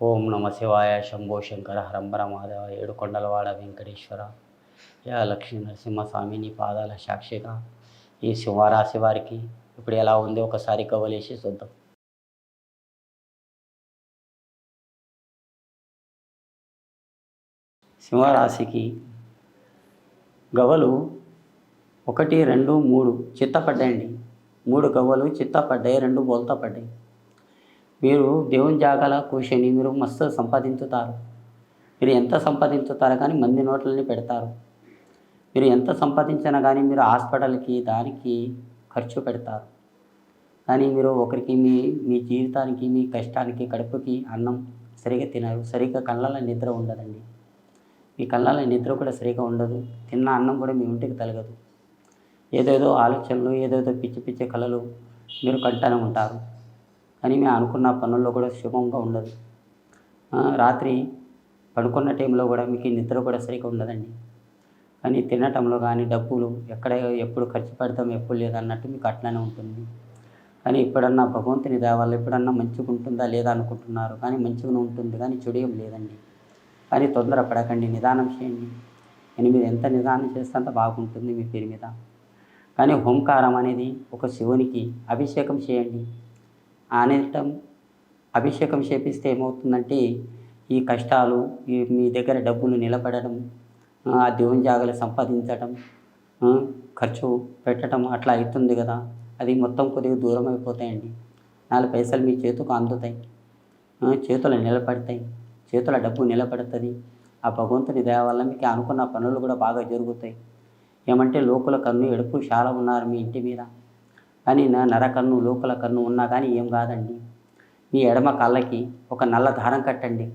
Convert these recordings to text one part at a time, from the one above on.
ఓం నమ శివాయ శంభో శంకర హరంబర మాధవ ఏడుకొండలవాడ వెంకటేశ్వర. యా లక్ష్మీ నరసింహస్వామి నీ పాదాల సాక్షిగా ఈ సింహరాశి వారికి ఇప్పుడు ఎలా ఉంది ఒకసారి కవలేసి చూద్దాం. సింహరాశికి గవలు ఒకటి రెండు మూడు చిత్తపడ్డాయండి. మూడు గవ్వలు చిత్తపడ్డాయి రెండు బోల్తా పడ్డాయి మీరు దేవుని జాగాల కూర్చొని మీరు మస్తు సంపాదించుతారు. మీరు ఎంత సంపాదించుతారో కానీ మంది నోట్లని పెడతారు. మీరు ఎంత సంపాదించినా కానీ మీరు హాస్పిటల్కి దానికి ఖర్చు పెడతారు. కానీ మీరు ఒకరికి మీ మీ జీవితానికి మీ కష్టానికి కడుపుకి అన్నం సరిగా తినరు. సరిగ్గా కళ్ళలో నిద్ర ఉండదండి. మీ కళ్ళలో నిద్ర కూడా సరిగా ఉండదు. తిన్న అన్నం కూడా మీ ఇంటికి తలగదు. ఏదేదో ఆలోచనలు ఏదేదో పిచ్చి పిచ్చి కళలు మీరు కంటానే ఉంటారు. కానీ మేము అనుకున్న పనుల్లో కూడా శుభంగా ఉండదు. రాత్రి పడుకున్న టైంలో కూడా మీకు నిద్ర కూడా సరిగా ఉండదండి. కానీ తినటంలో కానీ డబ్బులు ఎక్కడ ఎప్పుడు ఖర్చు పెడతాం ఎప్పుడు లేదన్నట్టు మీకు అట్లానే ఉంటుంది. కానీ ఎప్పుడన్నా భగవంతుని దేవాలి ఎప్పుడన్నా మంచిగా ఉంటుందా లేదా అనుకుంటున్నారు? కానీ మంచిగానే ఉంటుంది కానీ చెడు లేదండి. కానీ తొందర పడకండి నిదానం చేయండి. కానీ మీరు ఎంత నిదానం చేస్తే అంత బాగుంటుంది మీ పేరు మీద. కానీ ఓంకారం అనేది ఒక శివునికి అభిషేకం చేయండి. అనేటం అభిషేకం చేపిస్తే ఏమవుతుందంటే ఈ కష్టాలు ఈ మీ దగ్గర డబ్బులు నిలబడడం ఆ దేవుని జాగలు సంపాదించడం ఖర్చు పెట్టడం అట్లా అవుతుంది కదా. అది మొత్తం కొద్దిగా దూరం అయిపోతాయండి. నాలుగు పైసలు మీ చేతుకు అందుతాయి. చేతులు నిలబడతాయి. చేతుల డబ్బు నిలబడుతుంది. ఆ భగవంతుని దయ వల్ల మీకు అనుకున్న పనులు కూడా బాగా జరుగుతాయి. ఏమంటే లోకుల కన్ను ఎడుపు చాలా ఉన్నారు మీ ఇంటి మీద. కానీ నా నరకన్ను లోకల కన్ను ఉన్నా కానీ ఏం కాదండి. మీ ఎడమ కళ్ళకి ఒక నల్ల దారం కట్టండి.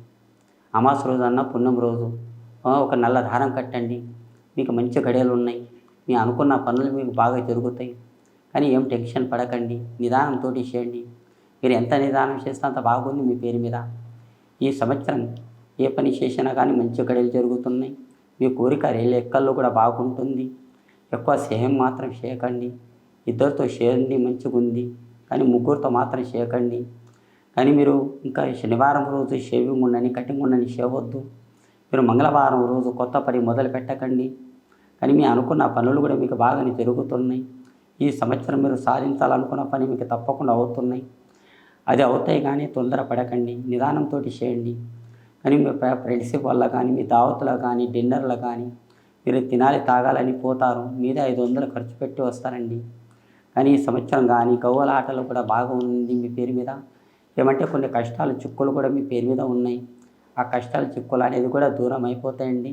అమాస రోజు అన్న పుణ్యం రోజు. ఒక నల్ల దారం కట్టండి. మీకు మంచి గడియలు ఉన్నాయి. మీ అనుకున్న పనులు మీకు బాగా జరుగుతాయి. కానీ ఏం టెన్షన్ పడకండి. నిదానంతో చేయండి. మీరు ఎంత నిదానం చేస్తే అంత బాగుంది మీ పేరు మీద. ఈ సంవత్సరం ఏ పని చేసినా కానీ మంచి గడియలు జరుగుతున్నాయి. మీ కోరిక రైలు ఎక్కల్లో కూడా బాగుంటుంది. ఎక్కువ స్నేహం మాత్రం చేయకండి. ఇద్దరితో చేయండి మంచిగా ఉంది. కానీ ముగ్గురితో మాత్రం చేయకండి కానీ మీరు ఇంకా శనివారం రోజు షేవింగ్ ఉండని కటింగ్ ఉండని చేయవద్దు మీరు మంగళవారం రోజు కొత్త పని మొదలు పెట్టకండి. కానీ మీ అనుకున్న పనులు కూడా మీకు బాగానే జరుగుతున్నాయి ఈ సంవత్సరం మీరు సాధించాలనుకున్న పని మీకు తప్పకుండా అవుతున్నాయి. అది అవుతాయి కానీ తొందర పడకండి నిదానంతో చేయండి. కానీ మీ ఫ్రెండ్షిప్ వల్ల కానీ మీ దావతులో కానీ డిన్నర్లో కానీ మీరు తినాలి తాగాలని పోతారు. మీద ఐదు వందలు ఖర్చు పెట్టి వస్తారండి. కానీ ఈ సంవత్సరం కానీ గవ్వల ఆటలు కూడా బాగా ఉంది మీ పేరు మీద. ఏమంటే కొన్ని కష్టాలు చిక్కులు కూడా మీ పేరు మీద ఉన్నాయి. ఆ కష్టాలు చిక్కులు అనేది కూడా దూరం అయిపోతాయండి.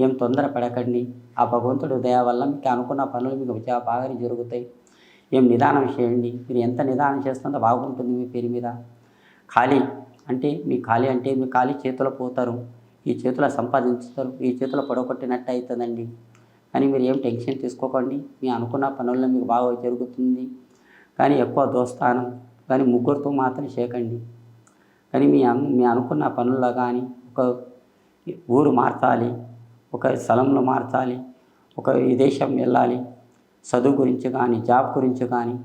ఏం తొందర పడకండి. ఆ భగవంతుడు దయ వల్ల మీకు అనుకున్న పనులు మీకు చాలా బాగానే జరుగుతాయి. ఏం నిదానం చేయండి. మీరు ఎంత నిదానం చేస్తుందో బాగుంటుంది మీ పేరు మీద. ఖాళీ అంటే మీ ఖాళీ అంటే మీ ఖాళీ చేతిలో పోతారు. ఈ చేతిలో సంపాదించుతారు. ఈ చేతిలో పొడగొట్టినట్టు అవుతుందండి. కానీ మీరు ఏం టెన్షన్ తీసుకోకండి. మీ అనుకున్న పనుల్లో మీకు బాగా జరుగుతుంది. కానీ ఎక్కువ దోస్తానం. కానీ ముగ్గురితో మాత్రం చేయకండి. కానీ మీ అను మీ అనుకున్న పనుల్లో కానీ ఒక ఊరు మార్చాలి. ఒక స్థలంలో మార్చాలి. ఒక విదేశం వెళ్ళాలి. చదువు గురించి కానీ జాబ్ గురించి కానీ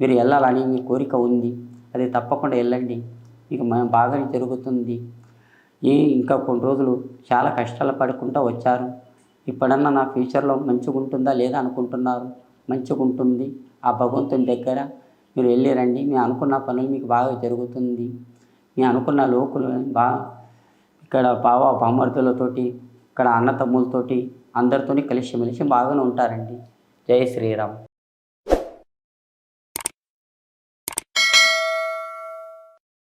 మీరు వెళ్ళాలని మీ కోరిక ఉంది. అది తప్పకుండా వెళ్ళండి. మీకు మనం బాగానే జరుగుతుంది. ఈ ఇంకా కొన్ని రోజులు చాలా కష్టాలు పడుకుంటూ వచ్చారు. ఇప్పుడన్నా నా ఫ్యూచర్లో మంచిగా ఉంటుందా లేదా అనుకుంటున్నారు? మంచిగా ఉంటుంది ఆ భగవంతుని దగ్గర మీరు వెళ్ళిరండి మీ అనుకున్న పనులు మీకు బాగా జరుగుతుంది. మీ అనుకున్న లోకులు బా ఇక్కడ బావ బామర్దులతోటి ఇక్కడ అన్నతమ్ములతోటి అందరితోని కలిసిమెలిసి బాగానే ఉంటారండి. జై శ్రీరామ్.